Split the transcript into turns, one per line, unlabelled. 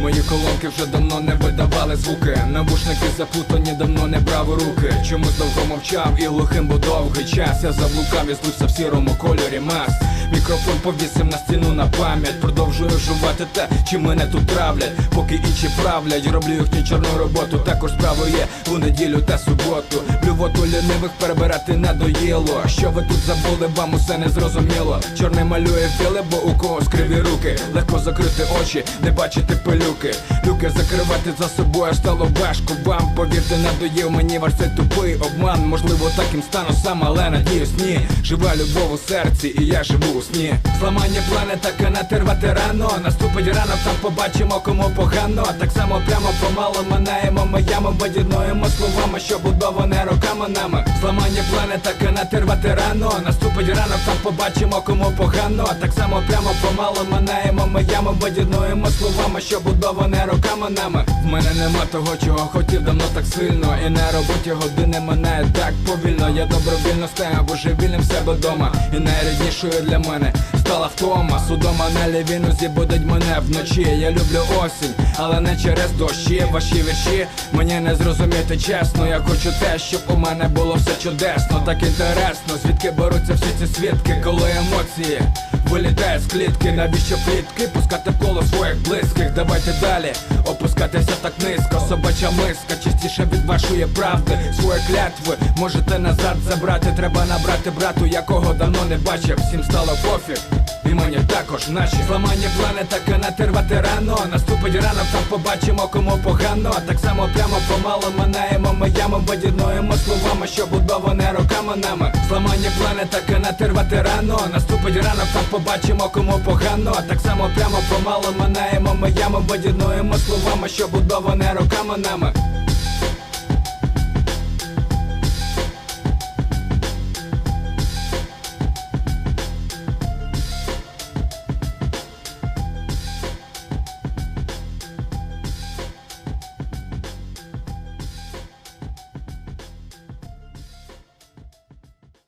Навушники вже давно не видавали звуки. Навушники заплутані давно не брав у руки. Чомусь довго мовчав і глухим був довгий час. Я заблукав і злився в сірому кольорі мас. Мікрофон повісив на стіну на пам'ять. Продовжую жувати те, чим мене тут травлять. Поки інші правлять, роблю їхню чорну роботу. Також справа є у неділю та суботу. Блювоту лінивих перебирати надоїло. Що ви тут забули, вам усе не зрозуміло. Чорний малює біле, бо у когось криві руки. Легко закрити очі, не бачити пилюки. Люки закривати за собою стало важко вам. Повірте, надоїв мені цей тупий обман. Можливо, таким стану сам, але надіюсь, ні. Жива любов у серці, і я живу у сні. Зламання планета, канати рвати рано. Наступить ранок, там побачимо, кому погано. Так само прямо помало минаємо маями, водянуємо словами, що будоване роками нами. Зламання планета, канати рвати рано. Наступить ранок, там побачимо, кому погано. Так само прямо помало минаємо маями, водянуємо словами, що будоване роками нами. В мене нема того, чого хотів давно так сильно. І на роботі години минає так повільно. Я добровільно стаю божевільним в себе дома. І найріднішою для мене стала втома. Судома на лівінузі будуть мене вночі. Я люблю осінь, але не через дощі. Ваші вірші мені не зрозуміти чесно. Я хочу те, щоб у мене було все чудесно. Так інтересно, звідки беруться всі ці свідки, коли емоції. Вилітає з клітки, навіщо плітки? Пускати в коло своїх близьких, давайте далі опускатися так низько, собача миска частіше від вашої правди. Свої клятви можете назад забрати. Треба набрати брату, якого давно не бачив. Всім стало пофіг. І мені також наші зламання планета, канати рвати рано. Наступить ранок, там побачимо, кому погано. Так само прямо помало минаємо маями, водянуємо словами, що будоване роками нами. Зламання планета, канати рвати рано. Наступить ранок, там побачимо, кому погано. Так само прямо помало минаємо маями, водянуємо словами, що будоване роками нами.